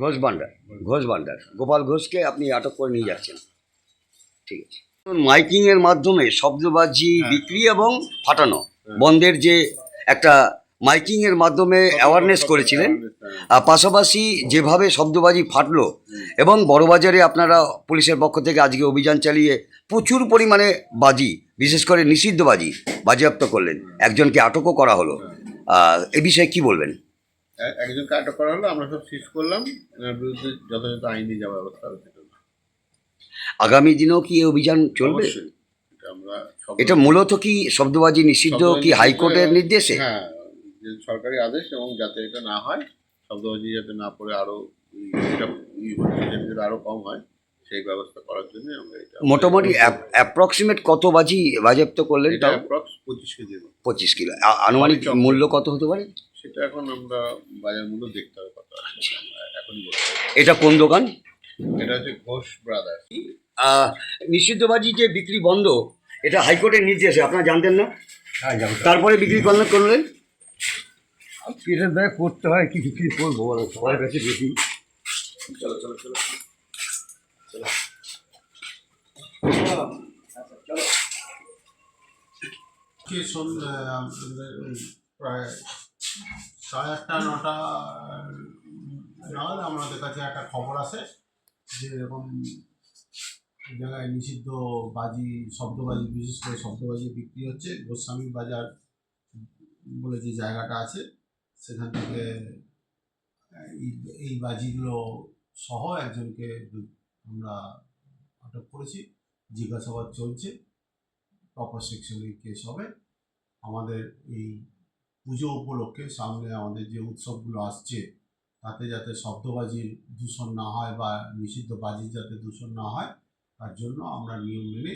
ঘোষ ভান্ডার ঘোষ ভান্ডার। গোপাল ঘোষকে আপনি আটক করে নিয়ে যাচ্ছেন। ঠিক আছে। মাইকিং এর মাধ্যমে শব্দবাজি বিক্রি এবং ফাটানো বন্ধের যে একটা মাইকিং এর মাধ্যমে অ্যাওয়ারনেস করেছিলেন আর পাশাপাশি যেভাবে শব্দবাজি ফাটলো এবং বড়বাজারে আপনারা পুলিশের পক্ষ থেকে আজকে অভিযান চালিয়ে প্রচুর পরিমাণে বাজি বিশেষ করে নিষিদ্ধ বাজি বাজেয়াপ্ত করলেন। একজনকে আটকও করা হলো। এ বিষয়ে কি বলবেন? একজনকে আটক করা হলো আমরা সব সিজ করলাম এনার বিরুদ্ধে যথাযথ আইনি যা ব্যবস্থা হবে। আগামী দিনেও কি এই অভিযান চলবে? এটা আমরা এটা মূলত কি শব্দবাজি নিষিদ্ধ কি হাইকোর্টের নির্দেশে? হ্যাঁ সরকারি আদেশ এবং যাতে এটা না হয় শব্দবাজি যাতে না পড়ে আরও ই- এটা ই হচ্ছে আরও কম হয় সেই ব্যবস্থা করার জন্য আমরা এটা মোটামুটি অ্যাপ্রক্সিমেট কত বাজি বাজেয়াপ্ত করলেন এটা অ্যাপ্রক্স পঁচিশ মতো। পঁচিশ কিলো। আনুমানিক মূল্য কত হতে পারে? সেটা এখন আমরা বাজার মূল্য দেখতে হবে কত আছে। এখনই বলতে এটা কোন দোকান? এটা হচ্ছে ঘোষ ব্রাদার্স। আহ, নিষিদ্ধ যে বিক্রি বন্ধ এটা হাইকোর্টের নির্দেশে আপনারা জানতেন না? তারপরে বিক্রি করলেন করলেন কিসের ব্যাগ করতে হয় কিছু কি করব বলো সবার কাছে বেশি আজকে সন্ধ্যে আমাদের প্রায় সাড়ে আটটা, নটা, নাগাদ আমাদের কাছে একটা খবর আসে যে এরকম জায়গায় নিষিদ্ধ বাজি, শব্দবাজি, বিশেষ করে শব্দবাজি বিক্রি হচ্ছে। গোস্বামী বাজার বলে যে জায়গাটা আছে, সেখান থেকে এই বাজিগুলো সহ একজনকে আমরা আটক করেছি। জিজ্ঞাসাবাদ চলছে প্রপার সেকশনে কেস হবে। আমাদের এই পুজো উপলক্ষে সামনে আমাদের যে উৎসবগুলো আসছে তাতে যাতে শব্দবাজির দূষণ না হয় বা নিষিদ্ধ বাজির যাতে দূষণ না হয় তার জন্য আমরা নিয়ম মেনে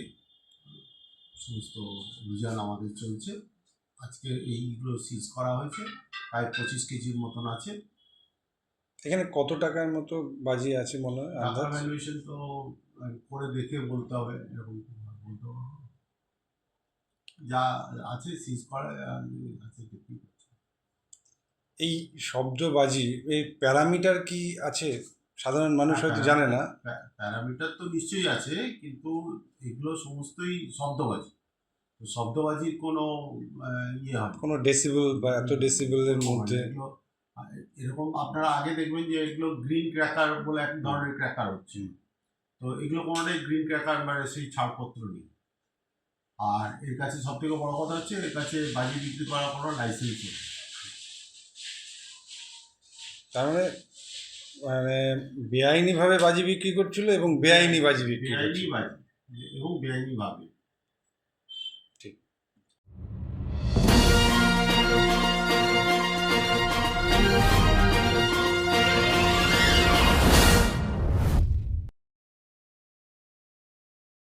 সমস্ত অভিযান আমাদের চলছে আজকে এইগুলো সিজ করা হয়েছে প্রায় পঁচিশ কেজির মতন আছে এখানে কত টাকার মতো বাজি আছে মনে হয়? ভ্যালুয়েশন তো করে দেখে বলতে হবে এরকম বলতে না। যা আছে সিজ করা আছে এই শব্দ বাজি এই প্যারামিটার কি আছে? সাধারণ মানুষ হয়তো হ্যাঁ, জানে না। প্যা- প্যারামিটার তো নিশ্চয়ই আছে কিন্তু এগুলো সমস্তই শব্দবাজি। তো শব্দবাজির কোনো ইয়ে হয় কোনো ডেসিবেল বা এত ডেসিবেলের মধ্যে এরকম আপনারা আগে দেখবেন যে এগুলো গ্রিন ক্র্যাকার বলে এক ধরনের ক্র্যাকার হচ্ছে। তো এগুলো কোনোটাই গ্রিন ক্র্যাকার মানে সেই ছাড়পত্র নেই। আর এর কাছে সব থেকে বড় কথা হচ্ছে এর কাছে বাজি বিক্রি করার কোনো লাইসেন্স নেই। তার মানে মানে বেআইনিভাবে বাজি বিক্রি করছিল এবং বেআইনি বাজি বিক্রি বেআইনি বাজি এবং বেআইনি ভাবে।